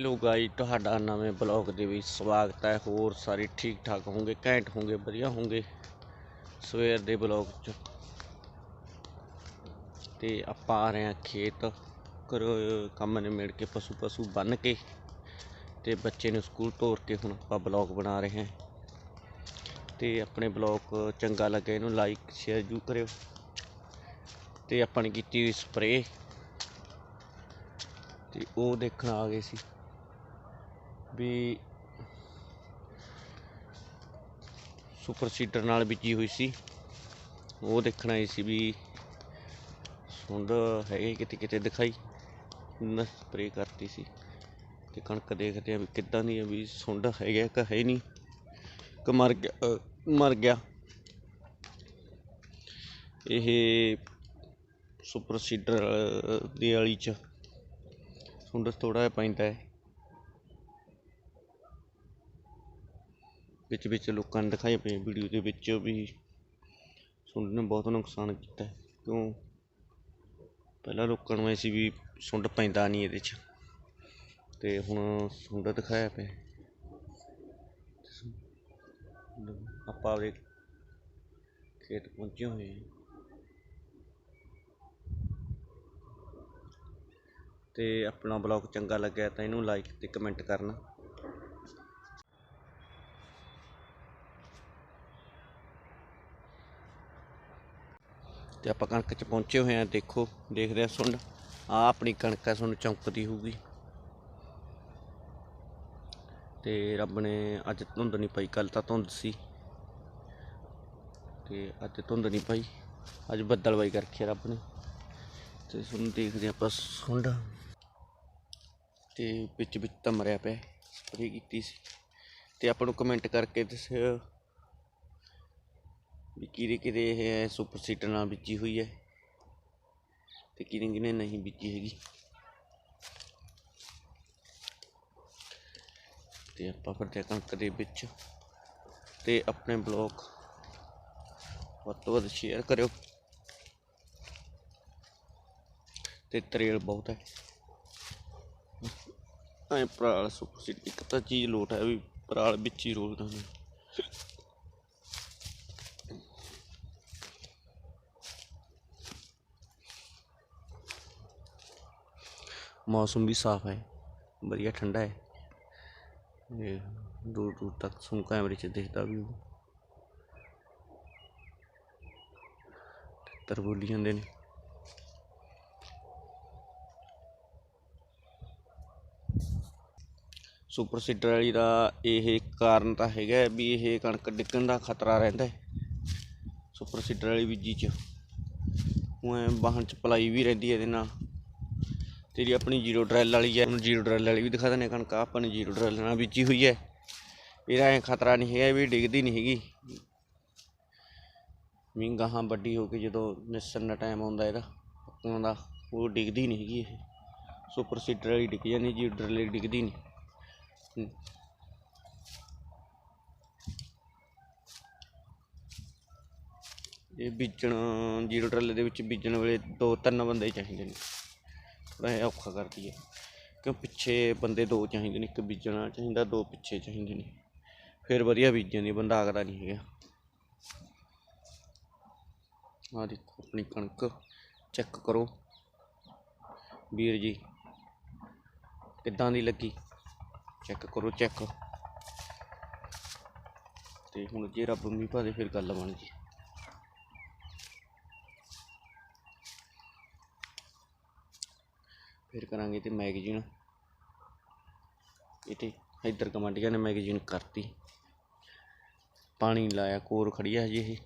Hello guys ਤੁਹਾਡਾ ਨਵੇਂ blog ਦੇ ਵਿੱਚ ਸਵਾਗਤ ਹੈ। ਹੋਰ ਸਾਰੇ ਠੀਕ ਠਾਕ ਹੋਵੋਗੇ, ਘੈਂਟ ਹੋਵੋਗੇ, ਵਧੀਆ ਹੋਵੋਗੇ? ਸਵੇਰ ਦੇ ਬਲੌਗ 'ਚ। ਤੇ ਆਪਾਂ ਆ ਰਹੇ ਹਾਂ ਖੇਤ। ਕਰੋ ਕੰਮ ਨਿਮੇੜ ਕੇ ਪਸ਼ੂ ਪਸ਼ੂ ਬੰਨ ਕੇ ਤੇ ਬੱਚੇ ਨੂੰ ਸਕੂਲ ਤੋਰ ਕੇ ਹੁਣ ਆਪਾਂ ਬਲੌਗ ਬਣਾ ਰਹੇ ਹਾਂ। ਤੇ ਆਪਣੇ ਬਲੌਗ ਚੰਗਾ ਲੱਗੇ ਇਹਨੂੰ ਲਾਈਕ ਸ਼ੇਅਰ ਜੂ ਕਰਿਓ। ਤੇ ਆਪਾਂ ਨੇ ਕੀਤੀ ਸਪਰੇਅ ਤੇ ਉਹ ਦੇਖਣ ਆ ਗਏ ਸੀ। ਵੀ ਸੁਪਰ ਸੀਡਰ ਨਾਲ ਬੀਜੀ ਹੋਈ ਸੀ। ਉਹ ਦੇਖਣ ਆਈ ਸੀ ਵੀ ਸੁੰਡ ਹੈਗੇ ਕਿਤੇ ਕਿਤੇ ਦਿਖਾਈ। ਨਾ ਸਪਰੇ ਕਰਤੀ ਸੀ ਤੇ ਕਣਕ ਦੇਖਦੇ ਆ ਵੀ ਕਿੱਦਾਂ ਦੀ ਆ ਵੀ ਸੁੰਡ ਹੈਗਾ ਕਿ ਹੈ ਨਹੀਂ। ਕਿ ਮਰ ਗਿਆ ਮਰ ਗਿਆ। ਇਹ ਸੁਪਰ ਸੀਡਰ ਦੀ ਵਾਲੀ ਚ ਸੁੰਡ ਥੋੜਾ ਜਿਹਾ ਪੈਂਦਾ ਹੈ। ਵਿੱਚ ਵਿੱਚ ਲੋਕਾਂ ਨੇ ਦਿਖਾਈ ਪਏ ਵੀਡੀਓ ਦੇ ਵਿੱਚ ਵੀ ਸੁੰਡ ਨੇ ਬਹੁਤ ਨੁਕਸਾਨ ਕੀਤਾ ਕਿਉਂ? ਪਹਿਲਾਂ ਲੋਕਾਂ ਨੂੰ ਐ ਸੀ ਵੀ ਸੁੰਡ ਪੈਂਦਾ ਨਹੀਂ ਇਹਦੇ 'ਚ। ਤੇ ਹੁਣ ਸੁੰਡ ਦਿਖਾਇਆ ਪਿਆ ਆਪਾਂ ਆਪਦੇ ਖੇਤ ਪਹੁੰਚੇ ਹੋਏ ਹਾਂ। ਤੇ ਆਪਣਾ ਬਲੌਗ ਚੰਗਾ ਲੱਗਿਆ ਤਾਂ ਇਹਨੂੰ ਲਾਈਕ ਤੇ ਕਮੈਂਟ ਕਰਨਾ। ਤੇ ਆਪਾਂ ਕਣਕ 'ਚ ਪਹੁੰਚੇ ਹੋਏ ਆ, ਦੇਖੋ, ਦੇਖਦੇ ਆ ਸੁੰਡ। ਆ ਆਪਣੀ ਕਣਕ ਆ ਤੁਹਾਨੂੰ ਚੌਂਕਦੀ ਹੋਊਗੀ। ਤੇ ਰੱਬ ਨੇ ਅੱਜ ਧੁੰਦ ਨਹੀਂ ਪਈ ਕੱਲ ਤਾਂ ਧੁੰਦ ਸੀ। ਤੇ ਅੱਜ ਧੁੰਦ ਨਹੀਂ ਪਈ, ਅੱਜ ਬੱਦਲਵਾਈ ਕਰਕੇ ਰੱਬ ਨੇ। ਤੇ ਸੁਣ ਦੇਖਦੇ ਆਪਾਂ ਸੁੰਡ। ਤੇ ਵਿੱਚ ਵਿੱਚ ਤਾਂ ਮਰਿਆ ਪਿਆ ਸਪਰੇ ਕੀਤੀ ਸੀ। ਤੇ ਆਪਾਂ ਨੂੰ ਕਮੈਂਟ ਕਰਕੇ ਦੱਸਿਓ ਵੀ ਕਿਹਦੇ ਕਿਹਦੇ ਇਹ ਸੁਪਰ ਸੀਟਰ ਨਾਲ ਬੀਜੀ ਹੋਈ ਹੈ ਤੇ ਕਿਹਨੇ ਕਿਹਨੇ ਨਹੀਂ ਬੀਜੀ ਹੈਗੀ। ਤੇ ਆਪਾਂ ਫਿਰ ਕਣਕ ਦੇ ਵਿੱਚ ਤੇ ਆਪਣੇ ਬਲੌਗ ਵੱਧ ਤੋਂ ਵੱਧ ਸ਼ੇਅਰ ਕਰਿਓ। ਤੇ ਤਰੇਲ ਬਹੁਤ ਹੈ। ਐ ਪਰਾਲ ਸੁਪਰ ਸੀਟ ਇੱਕ ਤਾਂ ਚੀਜ਼ ਲੋਟ ਹੈ ਵੀ ਪਰਾਲ ਵਿੱਚ ਹੀ ਰੋਲਦਾ ਨੇ ਮੌਸਮ ਵੀ ਸਾਫ਼ ਹੈ, ਵਧੀਆ ਠੰਡਾ ਹੈ। ਇਹ ਦੂਰ ਦੂਰ ਤੱਕ ਤੁਹਾਨੂੰ ਕੈਮਰੇ 'ਚ ਦਿਖਦਾ ਵੀ ਤਰ ਬੋਲੀ ਜਾਂਦੇ ਨੇ। ਸੁਪਰ ਸੀਡਰ ਵਾਲੀ ਦਾ ਇਹ ਕਾਰਨ ਤਾਂ ਹੈਗਾ ਵੀ ਇਹ ਕਣਕ ਡਿੱਗਣ ਦਾ ਖਤਰਾ ਰਹਿੰਦਾ ਹੈ। ਸੁਪਰ ਸੀਡਰ ਵਾਲੀ ਬੀਜੀ 'ਚ। ਉਹ ਵਾਹਨ 'ਚ ਪਲਾਈ ਵੀ ਰਹਿੰਦੀ ਹੈ ਇਹਦੇ ਨਾਲ। ਤੇਰੀ ਆਪਣੀ ਜ਼ੀਰੋ ਡਰੈਲ ਵਾਲੀ ਹੈ, ਹੁਣ ਜ਼ੀਰੋ ਡਰੈਲ ਵਾਲੀ ਵੀ ਦਿਖਾ ਦਿੰਦੇ ਹਾਂ ਕਣਕ ਆਪਾਂ ਨੇ ਜ਼ੀਰੋ ਡਰੈਲ ਨਾਲ ਬੀਜੀ ਹੋਈ ਹੈ। ਇਹਦਾ ਐ ਖਤਰਾ ਨਹੀਂ ਹੈਗਾ ਵੀ ਡਿੱਗਦੀ ਨਹੀਂ ਹੈਗੀ। ਮੀਂਹ ਗਾਹਾਂ ਵੱਡੀ ਹੋ ਕੇ ਜਦੋਂ ਨਿਸਣ ਦਾ ਟਾਈਮ ਆਉਂਦਾ ਇਹਦਾ, ਪੱਕਣ ਦਾ, ਉਹ ਡਿੱਗਦੀ ਨਹੀਂ ਹੈਗੀ ਇਹ। ਸੁਪਰ ਸੀਡਰ ਵਾਲੀ ਡਿੱਗ ਜਾਂਦੀ, ਜ਼ੀਰੋ ਡਰੈਲ ਡਿੱਗਦੀ ਨਹੀਂ। ਇਹ ਬੀਜਣ, ਜ਼ੀਰੋ ਡਰੈਲ ਦੇ ਵਿੱਚ ਬੀਜਣ ਵੇਲੇ ਦੋ ਤਿੰਨ ਬੰਦੇ ਚਾਹੀਦੇ ਨੇ। ਥੋੜ੍ਹਾ ਜਿਹਾ ਔਖਾ ਕਰਦੀ ਹੈ ਕਿਉਂ ਪਿੱਛੇ ਬੰਦੇ ਦੋ ਚਾਹੀਦੇ ਨੇ, ਇੱਕ ਬੀਜਣਾ ਚਾਹੀਦਾ, ਦੋ ਪਿੱਛੇ ਚਾਹੀਦੇ ਨੇ। ਫਿਰ ਵਧੀਆ ਬੀਜਣ ਦੀ ਬੰਦਾ ਆਗਦਾ ਨਹੀਂ ਹੈਗਾ। ਆਹ ਦੇਖੋ ਆਪਣੀ ਕਣਕ ਚੈੱਕ ਕਰੋ। ਵੀਰ ਜੀ, ਕਿੱਦਾਂ ਦੀ ਲੱਗੀ? ਚੈੱਕ ਕਰੋ ਚੈੱਕ ਤੇ ਹੁਣ ਜੇ ਰੱਬ ਮੀਂਹ ਪਾ ਫਿਰ ਗੱਲ ਬਣ ਜੀ ਫਿਰ ਕਰਾਂਗੇ ਤੇ ਮੈਗਜ਼ੀਨ। ਇਹ ਇੱਧਰ ਕਮਾਂਡੀਆਂ ਨੇ ਮੈਗਜ਼ੀਨ ਕਰਤੀ। ਪਾਣੀ ਲਾਇਆ, ਕੋਰ ਖੜੀ ਹੈ ਹਜੇ ਇਹ।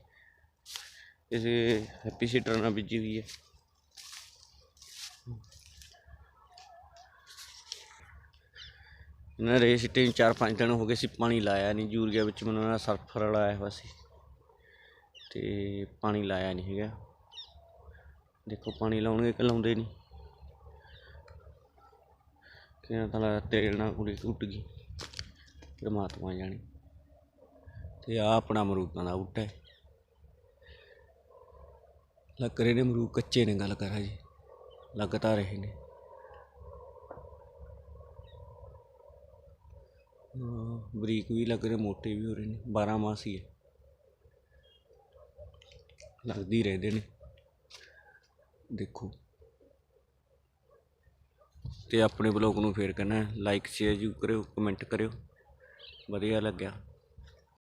ਇਹ ਹੈਪੀ ਸੀਟਰ ਨਾਲ ਬੀਜੀ ਹੋਈ ਹੈ। ਇਹਨਾਂ ਰੇ ਸਿੱਟੇ ਨੂੰ ਚਾਰ ਪੰਜ ਦਿਨ ਹੋ ਗਏ ਸੀ, ਪਾਣੀ ਲਾਇਆ ਨਹੀਂ। ਯੂਰੀਆ ਵਿੱਚ ਮੈਨੂੰ ਨਾ ਸਲਫਰ ਲਾਇਆ ਹੋਇਆ ਸੀ। ਤੇ ਪਾਣੀ ਲਾਇਆ ਨਹੀਂ ਹੈਗਾ। ਦੇਖੋ ਪਾਣੀ ਲਾਉਣਗੇ ਕਿ ਲਾਉਂਦੇ ਨਹੀਂ। ਕਿਹਨਾਂ ਤਾਂ ਤੇਲ ਨਾਲ ਕੁੜੀ ਉੱਡ ਗਈ ਪਰਮਾਤਮਾ ਜਾਣੇ। ਤੇ ਆ ਆਪਣਾ ਅਮਰੂਦਾਂ ਦਾ ਬੂਟਾ ਹੈ। ਲੱਗ ਰਹੇ ਨੇ ਅਮਰੂਦ ਕੱਚੇ ਨੇ ਗੱਲ ਕਰਾਂ ਜੀ। ਲੱਗ ਤਾਂ ਰਹੇ ਨੇ ਬਰੀਕ ਵੀ ਲੱਗ ਰਹੇ, ਮੋਟੇ ਵੀ ਹੋ ਰਹੇ ਨੇ। 12 ਮਾਸ ਹੀ ਹੈ। ਲੱਗਦੀ ਰਹਿੰਦੇ ਨੇ। ਦੇਖੋ। ਅਤੇ ਆਪਣੇ ਬਲੌਗ ਨੂੰ ਫੇਰ ਕਹਿੰਦਾ ਲਾਈਕ ਸ਼ੇਅਰ ਜੂ ਕਰਿਓ ਕਮੈਂਟ ਕਰਿਓ। ਵਧੀਆ ਲੱਗਿਆ।